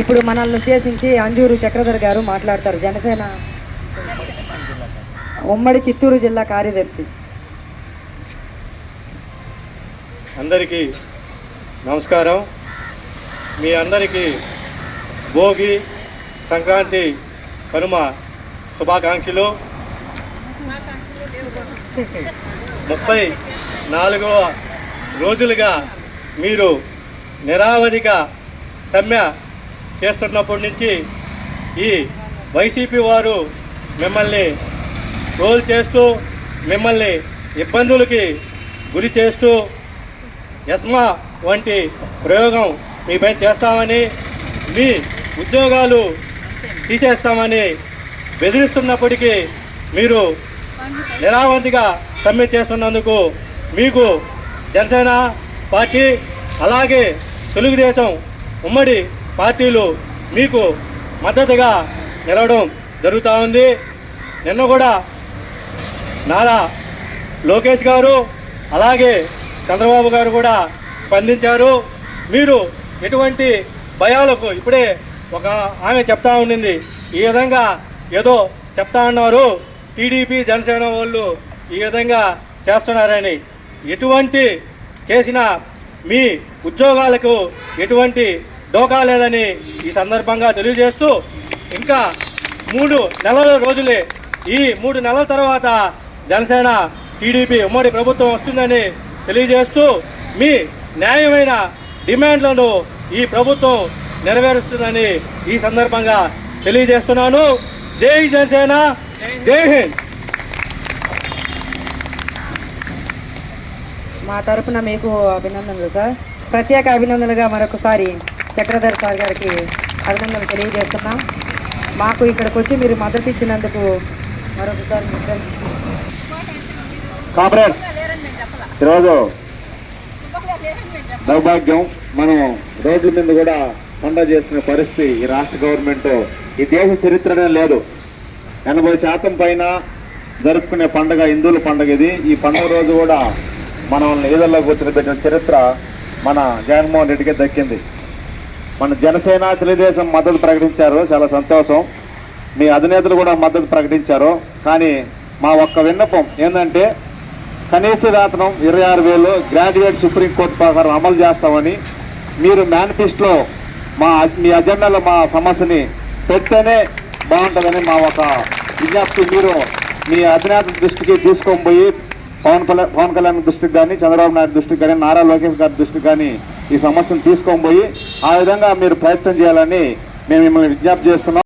ఇప్పుడు మనల్ని ఉద్దేశించి అంజూరు చక్రధర్ గారు మాట్లాడతారు. జనసేన ఉమ్మడి చిత్తూరు జిల్లా కార్యదర్శి. అందరికీ నమస్కారం. మీ అందరికీ భోగి సంక్రాంతి కనుమ శుభాకాంక్షలు. ముప్పై నాలుగవ రోజులుగా మీరు నిరావధిక సమ్మె చేస్తున్నప్పటి నుంచి ఈ వైసీపీ వారు మిమ్మల్ని రోల్ చేస్తూ మిమ్మల్ని ఇబ్బందులకి గురి చేస్తూ ఎస్మా వంటి ప్రయోగం మీపై చేస్తామని మీ ఉద్యోగాలు తీసేస్తామని బెదిరిస్తున్నప్పటికీ మీరు నిరావంతిగా సమ్మె చేస్తున్నందుకు మీకు జనసేన పార్టీ అలాగే తెలుగుదేశం ఉమ్మడి పార్టీలు మీకు మద్దతుగా నిలవడం జరుగుతూ ఉంది. నిన్న కూడా నారా లోకేష్ గారు అలాగే చంద్రబాబు గారు కూడా స్పందించారు. మీరు ఎటువంటి భయాలకు ఇప్పుడే ఒక ఆమె చెప్తా ఉండింది. ఈ విధంగా ఏదో చెప్తా ఉన్నారు టీడీపీ జనసేన వాళ్ళు ఈ విధంగా చేస్తున్నారని. ఎటువంటి చేసిన మీ ఉద్యోగాలకు ఎటువంటి డోకా లేదని ఈ సందర్భంగా తెలియజేస్తూ ఇంకా మూడు నెలల రోజులే ఈ మూడు నెలల తర్వాత జనసేన టీడీపీ ఉమ్మడి ప్రభుత్వం వస్తుందని తెలియజేస్తూ మీ న్యాయమైన డిమాండ్లను ఈ ప్రభుత్వం నెరవేరుస్తుందని ఈ సందర్భంగా తెలియజేస్తున్నాను. జై జనసేన జై హింద్. మా తరపున మీకు అభినందనలు సార్. ప్రత్యేక అభినందనలుగా మరొకసారి చక్రధర్ సార్ గారికి అభినందనలు తెలియజేస్తున్నాం. మాకు ఇక్కడికి వచ్చి మీరు మద్దతు ఇచ్చినందుకు మరొకసారి మీకు ఈరోజు దౌర్భాగ్యం మనం రోడ్ల మీద కూడా పండగ చేసుకునే పరిస్థితి ఈ రాష్ట్ర గవర్నమెంట్. ఈ దేశ చరిత్రనే లేదు. ఎనభై శాతం పైన జరుపుకునే పండగ హిందువుల పండగ ఇది. ఈ పండుగ రోజు కూడా మనం ఈదల్లో కూర్చొని పెట్టిన చరిత్ర మన జగన్మోహన్ రెడ్డికే దక్కింది. మన జనసేన తెలుగుదేశం మద్దతు ప్రకటించారు. చాలా సంతోషం. మీ అధినేతలు కూడా మద్దతు ప్రకటించారు. కానీ మా ఒక్క విన్నపం ఏంటంటే కనీస వేతనం ఇరవై ఆరు వేలు గ్రాడ్యుయేట్ సుప్రీంకోర్టు ప్రకారం అమలు చేస్తామని మీరు మేనిఫెస్టోలో మా మీ అజెండాలో మా సమస్యని పెడితేనే బాగుంటుందని మా ఒక విజ్ఞప్తి. మీరు మీ అధినేత దృష్టికి తీసుకొని పోయి పవన్ కళ్యాణ్ పవన్ కళ్యాణ్ దృష్టికి కానీ చంద్రబాబు నాయుడు దృష్టికి కానీ నారా లోకేష్ గారి దృష్టికి కానీ ఈ సమస్యను తీసుకొని పోయి ఆ విధంగా మీరు ప్రయత్నం చేయాలని మేము మిమ్మల్ని విజ్ఞప్తి చేస్తున్నాం.